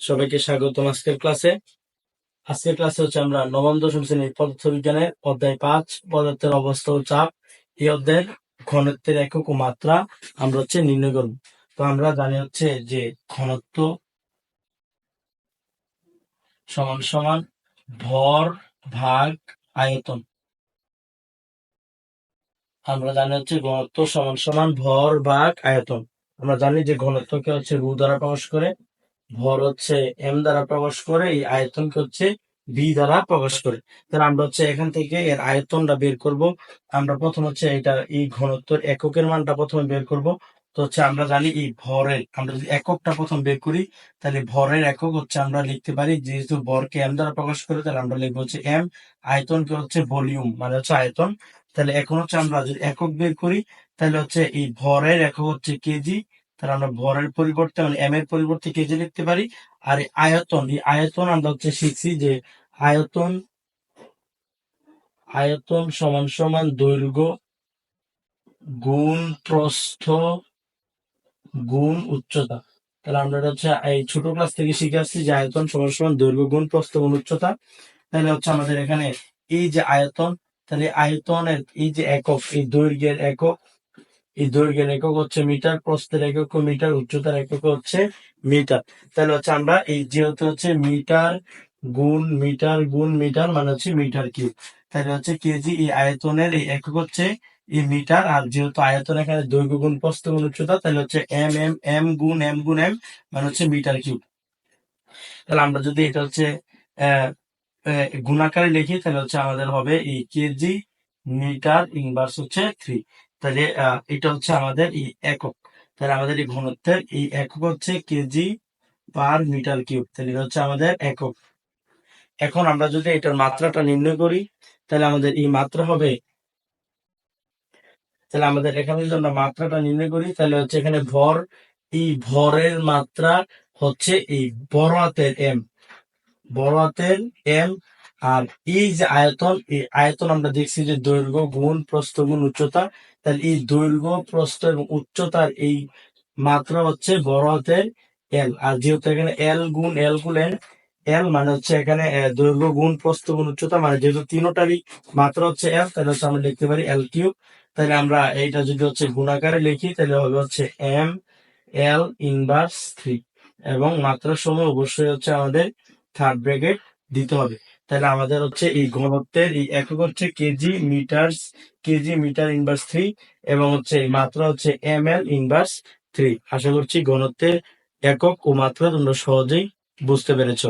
সবাইকে স্বাগতম আজকের ক্লাসে। আজকের ক্লাসে হচ্ছে আমরা নবম, দশম শ্রেণির পদার্থ বিজ্ঞানের অধ্যায় পাঁচ, পদার্থের অবস্থা ও চাপ। এই অধ্যায়ের ঘনত্বের একক ও মাত্রা আমরা হচ্ছে নির্ণয় করব। তো আমরা জানি হচ্ছে যে ঘনত্ব সমান সমান ভর ভাগ আয়তন। আমরা জানি হচ্ছে ঘনত্ব সমান সমান ভর ভাগ আয়তন। আমরা জানি যে ঘনত্বকে হচ্ছে রু দ্বারা প্রকাশ করে ভর হচ্ছে এম দ্বারা প্রকাশ করে, এই আয়তনকে হচ্ছে বি দ্বারা প্রকাশ করে। তাহলে আমরা হচ্ছে এখান থেকে এর আয়তনটা বের করব। আমরা প্রথম হচ্ছে এটা এই ঘনত্বের এককের মানটা প্রথমে বের করব। তো হচ্ছে আমরা জানি এই ভরের, আমরা যদি এককটা প্রথম বের করি, তাহলে ভরের একক হচ্ছে আমরা লিখতে পারি, যেহেতু ভরকে এম দ্বারা প্রকাশ করে, তাহলে আমরা লিখব হচ্ছে এম আয়তনকে হচ্ছে ভলিউম মানে হচ্ছে আয়তন। তাহলে এখন হচ্ছে আমরা যদি একক বের করি, তাহলে হচ্ছে এই ভরের একক হচ্ছে কেজি তাহলে আমরা ভরের পরিবর্তে মানে এম এর পরিবর্তে কেজি লিখতে পারি? আর আয়তন, এই আয়তন আমরা হচ্ছে শিখছি যে আয়তন আয়তন সমান সমান দৈর্ঘ্য গুণ প্রস্থ গুণ উচ্চতা। তাহলে আমরা এটা হচ্ছে এই ছোট ক্লাস থেকে শিখে আসছি যে আয়তন সমান সমান দৈর্ঘ্য গুণ প্রস্থ গুণ উচ্চতা। তাহলে হচ্ছে আমাদের এখানে এই যে আয়তন, তাহলে আয়তনের এই যে একক, এই দৈর্ঘ্যের একক এই দৈর্ঘ্যের একক হচ্ছে মিটার, প্রস্থের একক মিটার, উচ্চতার একক হচ্ছে মিটার। তাহলে হচ্ছে আমরা এই যেহেতু হচ্ছে মিটার গুণ মিটার গুণ, মিটার মানে হচ্ছে মিটার কিউব। তাহলে হচ্ছে কেজি এই আয়তনের এই একক হচ্ছে এই মিটার, আর যেহেতু আয়তন এখানে দৈর্ঘ্য গুণ, প্রস্থ গুণ, উচ্চতা, তাহলে হচ্ছে এম এম এম গুণ এম গুণ, এম মানে হচ্ছে মিটার কিউব। তাহলে আমরা যদি এটা হচ্ছে গুণাকারে লিখি, তাহলে হচ্ছে আমাদের হবে এই কেজি মিটার ইনভার্স হচ্ছে থ্রি। তাহলে এটা হচ্ছে আমাদের এই একক। তাহলে আমাদের এই ঘনত্বের এই একক হচ্ছে কেজি পার মিটার কিউব তাহলে এটা হচ্ছে আমাদের একক। এখন আমরা যদি এটার মাত্রাটা নির্ণয় করি, তাহলে আমাদের এই মাত্রা হবে, তাহলে আমাদের এখানে যদি আমরা মাত্রাটা নির্ণয় করি, তাহলে হচ্ছে এখানে ভর, এই ভরের মাত্রা হচ্ছে এই বড় হাতের এম বড় হাতের এম আর এই যে আয়তন, এই আয়তন আমরা দেখছি যে দৈর্ঘ্য, গুণ, প্রস্থ, গুণ, উচ্চতা। তাহলে এই দৈর্ঘ্য, প্রস্থ এবং উচ্চতার এই মাত্রা হচ্ছে বড় হাতের এল আর যেহেতু এখানে এল গুণ এল গুণ এল এল মানে হচ্ছে এখানে দৈর্ঘ্য, গুণ, প্রস্থ, গুণ, উচ্চতা মানে যেহেতু তিনোটারই মাত্রা হচ্ছে এল তাহলে হচ্ছে আমরা লিখতে পারি এল কিউব। তাহলে আমরা এইটা যদি হচ্ছে গুণাকারে লিখি, তাহলে হবে হচ্ছে এম এল ইনভার্স থ্রি এবং মাত্রার সময় অবশ্যই হচ্ছে আমাদের থার্ড ব্র্যাকেট দিতে হবে। তাহলে আমাদের হচ্ছে এই ঘনত্বের এই একক হচ্ছে kg metre kg metre inverse three এবং হচ্ছে এই মাত্রা হচ্ছে এম এল ইনভার্স থ্রি আশা করছি ঘনত্বের একক ও মাত্রা তোমরা সহজেই বুঝতে পেরেছ।